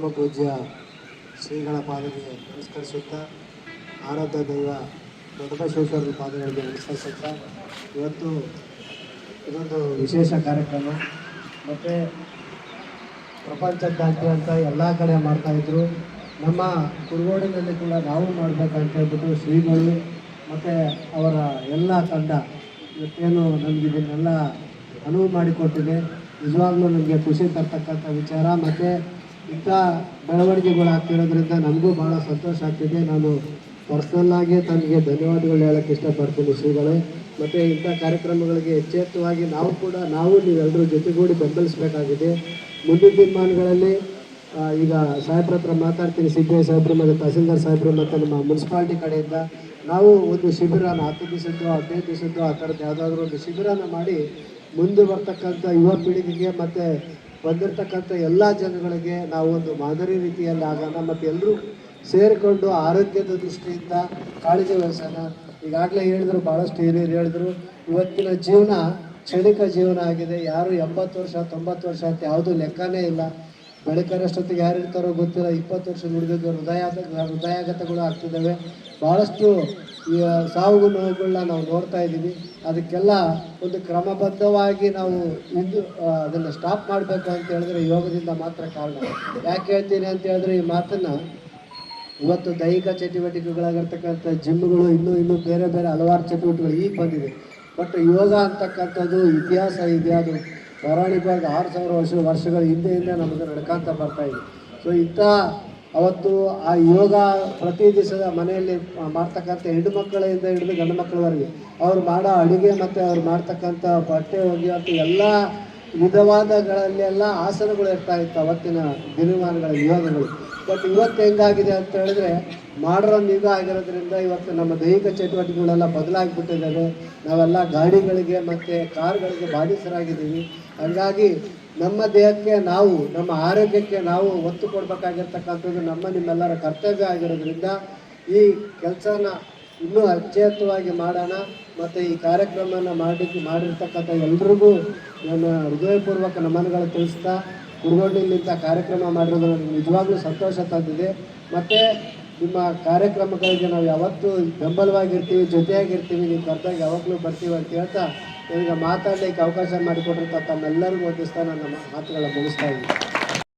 ಪರಮ ಪೂಜ್ಯ ಶ್ರೀಗಳ ಪಾದಗೆ ನಮಸ್ಕರಿಸುತ್ತಾ, ಆರಾಧ್ಯ ದೈವ ದೊಡ್ಡಬಸವೇಶ್ವರರ ಪಾದಗಳಿಗೆ ನಮಸ್ಕರಿಸುತ್ತಾ, ಇವತ್ತು ಇದೊಂದು ವಿಶೇಷ ಕಾರ್ಯಕ್ರಮ. ಮತ್ತು ಪ್ರಪಂಚದಾದ್ಯಂತ ಎಲ್ಲ ಕಡೆ ಮಾಡ್ತಾಯಿದ್ರು ನಮ್ಮ ಕುರುಗೋಡಿನಲ್ಲಿ ಕೂಡ ನಾವು ಮಾಡಬೇಕಂತ ಹೇಳ್ಬಿಟ್ಟು ಶ್ರೀಗಳು ಮತ್ತು ಅವರ ಎಲ್ಲ ತಂಡ ಇವತ್ತೇನು ನಮ್ಗೆ ಇದನ್ನೆಲ್ಲ ಅನುವು ಮಾಡಿಕೊಟ್ಟಿದೆ. ನಿಜವಾಗ್ಲೂ ನಮಗೆ ಖುಷಿ ತರ್ತಕ್ಕಂಥ ವಿಚಾರ. ಮತ್ತು ಇಂಥ ಬೆಳವಣಿಗೆಗಳು ಆಗ್ತಿರೋದ್ರಿಂದ ನನಗೂ ಭಾಳ ಸಂತೋಷ ಆಗ್ತಿದೆ. ನಾನು ಪರ್ಸ್ನಲ್ಲಾಗಿ ತನಗೆ ಧನ್ಯವಾದಗಳು ಹೇಳೋಕ್ಕೆ ಇಷ್ಟಪಡ್ತೀನಿ ಶ್ರೀಗಳು. ಮತ್ತು ಇಂಥ ಕಾರ್ಯಕ್ರಮಗಳಿಗೆ ಹೆಚ್ಚೆತ್ತವಾಗಿ ನಾವು ಕೂಡ, ನಾವು ನೀವೆಲ್ಲರೂ ಜೊತೆಗೂಡಿ ಬೆಂಬಲಿಸಬೇಕಾಗಿದೆ. ಮುಂದಿನ ದಿನಮಾನಗಳಲ್ಲಿ ಈಗ ಸಾಹೇಬ್ರ ಹತ್ರ ಮಾತಾಡ್ತೀನಿ ಸಿ ಸಾಹೇಬ್ರು ಮತ್ತು ತಹಸೀಲ್ದಾರ್ ಸಾಹೇಬ್ರು ಮತ್ತು ನಮ್ಮ ಮುನ್ಸಿಪಾಲ್ಟಿ ಕಡೆಯಿಂದ. ನಾವು ಒಂದು ಶಿಬಿರನ ಹತ್ತು ದಿವಸದ್ದು, ಹದಿನೈದು ದಿವಸದ್ದು, ಆ ಥರದ್ದು ಯಾವುದಾದ್ರೂ ಒಂದು ಶಿಬಿರನ ಮಾಡಿ ಮುಂದೆ ಬರ್ತಕ್ಕಂಥ ಯುವ ಪೀಳಿಗೆಗೆ ಮತ್ತು ಬಂದಿರತಕ್ಕಂಥ ಎಲ್ಲ ಜನಗಳಿಗೆ ನಾವು ಒಂದು ಮಾದರಿ ರೀತಿಯಲ್ಲಿ ಆಗೋಣ ಮತ್ತು ಎಲ್ಲರೂ ಸೇರಿಕೊಂಡು ಆರೋಗ್ಯದ ದೃಷ್ಟಿಯಿಂದ ಕಾಳಜಿ ವಹಿಸೋಣ. ಈಗಾಗಲೇ ಹೇಳಿದ್ರು ಭಾಳಷ್ಟು ಹಿರಿಯರು ಹೇಳಿದ್ರು, ಇವತ್ತಿನ ಜೀವನ ಕ್ಷಣಿಕ ಜೀವನ ಆಗಿದೆ. ಯಾರು ಎಂಬತ್ತು ವರ್ಷ ತೊಂಬತ್ತು ವರ್ಷ ಅಂತ ಯಾವುದೂ ಲೆಕ್ಕನೇ ಇಲ್ಲ. ಬೆಳಕರಷ್ಟೊತ್ತಿಗೆ ಯಾರು ಇರ್ತಾರೋ ಗೊತ್ತಿಲ್ಲ. ಇಪ್ಪತ್ತು ವರ್ಷ ಹುಡುಗಿದ್ದು ಹೃದಯ ಹೃದಯಾಘಾತಗಳು ಆಗ್ತಿದ್ದಾವೆ. ಭಾಳಷ್ಟು ಸಾವು ನೋವುಗಳನ್ನ ನಾವು ನೋಡ್ತಾ ಇದ್ದೀವಿ. ಅದಕ್ಕೆಲ್ಲ ಒಂದು ಕ್ರಮಬದ್ಧವಾಗಿ ನಾವು ಇದು ಅದನ್ನು ಸ್ಟಾಪ್ ಮಾಡಬೇಕು ಅಂತ ಹೇಳಿದ್ರೆ ಯೋಗದಿಂದ ಮಾತ್ರ ಕಾರಣ. ಯಾಕೆ ಹೇಳ್ತೀನಿ ಅಂತ ಹೇಳಿದ್ರೆ ಈ ಮಾತನ್ನು ಇವತ್ತು ದೈಹಿಕ ಚಟುವಟಿಕೆಗಳಾಗಿರ್ತಕ್ಕಂಥ ಜಿಮ್ಗಳು, ಇನ್ನೂ ಇನ್ನೂ ಬೇರೆ ಬೇರೆ ಹಲವಾರು ಚಟುವಟಿಕೆಗಳು ಈಗ ಬಂದಿದೆ. ಬಟ್ ಯೋಗ ಅಂತಕ್ಕಂಥದ್ದು ಇತಿಹಾಸ ಇದೆ ಪೌರಾಣಿಕವಾಗಿ ಆರು ಸಾವಿರ ವರ್ಷ ವರ್ಷಗಳ ಹಿಂದೆಯಿಂದ ನಮಗೆ ನಡ್ಕಾಂತ ಇದೆ. ಸೊ ಇಂಥ ಅವತ್ತು ಆ ಯೋಗ ಪ್ರತಿ ದಿವಸದ ಮನೆಯಲ್ಲಿ ಮಾಡ್ತಕ್ಕಂಥ ಹೆಣ್ಣು ಮಕ್ಕಳಿಂದ ಹಿಡಿದು ಗಂಡು ಮಕ್ಕಳವರೆಗೆ ಅವ್ರು ಮಾಡೋ ಅಡುಗೆ ಮತ್ತು ಅವ್ರು ಮಾಡ್ತಕ್ಕಂಥ ಬಟ್ಟೆ ಒಗೆಯುವಂಥ ಎಲ್ಲ ವಿಧವಾದಗಳಲ್ಲೆಲ್ಲ ಆಸನಗಳು ಇರ್ತಾ ಇತ್ತು ಅವತ್ತಿನ ದಿನಮಾನಗಳ ಯೋಗಗಳು. ಬಟ್ ಇವತ್ತು ಹೆಂಗಾಗಿದೆ ಅಂತ ಹೇಳಿದ್ರೆ ಮಾಡ್ರನ್ ಯುಗ ಆಗಿರೋದ್ರಿಂದ ಇವತ್ತು ನಮ್ಮ ದೈಹಿಕ ಚಟುವಟಿಕೆಗಳೆಲ್ಲ ಬದಲಾಗಿಬಿಟ್ಟಿದ್ದಾವೆ. ನಾವೆಲ್ಲ ಗಾಡಿಗಳಿಗೆ ಮತ್ತು ಕಾರ್ಗಳಿಗೆ ಬಾಧಿಸರಾಗಿದ್ದೀವಿ ಹಾಗಾಗಿ ನಮ್ಮ ದೇಹಕ್ಕೆ ನಾವು, ನಮ್ಮ ಆರೋಗ್ಯಕ್ಕೆ ನಾವು ಒತ್ತು ಕೊಡಬೇಕಾಗಿರ್ತಕ್ಕಂಥದ್ದು ನಮ್ಮ ನಿಮ್ಮೆಲ್ಲರ ಕರ್ತವ್ಯ ಆಗಿರೋದ್ರಿಂದ ಈ ಕೆಲಸನ ಇನ್ನೂ ಅಚ್ಚೇತವಾಗಿ ಮಾಡೋಣ. ಮತ್ತು ಈ ಕಾರ್ಯಕ್ರಮನ ಮಾಡಿ ಮಾಡಿರ್ತಕ್ಕಂಥ ಎಲ್ರಿಗೂ ನನ್ನ ಹೃದಯಪೂರ್ವಕ ನಮನಗಳು ತಿಳಿಸ್ತಾ ಕುರುಗೋಡಿನಿಂದ ಕಾರ್ಯಕ್ರಮ ಮಾಡಿರೋದು ನನಗೆ ನಿಜವಾಗ್ಲೂ ಸಂತೋಷ ತಂದಿದೆ. ಮತ್ತು ನಿಮ್ಮ ಕಾರ್ಯಕ್ರಮಗಳಿಗೆ ನಾವು ಯಾವತ್ತೂ ಬೆಂಬಲವಾಗಿರ್ತೀವಿ, ಜೊತೆಯಾಗಿರ್ತೀವಿ ನೀವು ಕರೆದಾಗ ಯಾವಾಗಲೂ ಬರ್ತೀವಿ ಅಂತ ಹೇಳ್ತಾ ಈಗ ಮಾತಾಡಲಿಕ್ಕೆ ಅವಕಾಶ ಮಾಡಿಕೊಟ್ಟಿರ್ತ ತಮ್ಮೆಲ್ಲರಿಗೂ ಒಂದಿಸ್ತಾ ನನ್ನ ಮಾತುಗಳ ಮುಗಿಸ್ತಾ ಇದ್ದೀನಿ.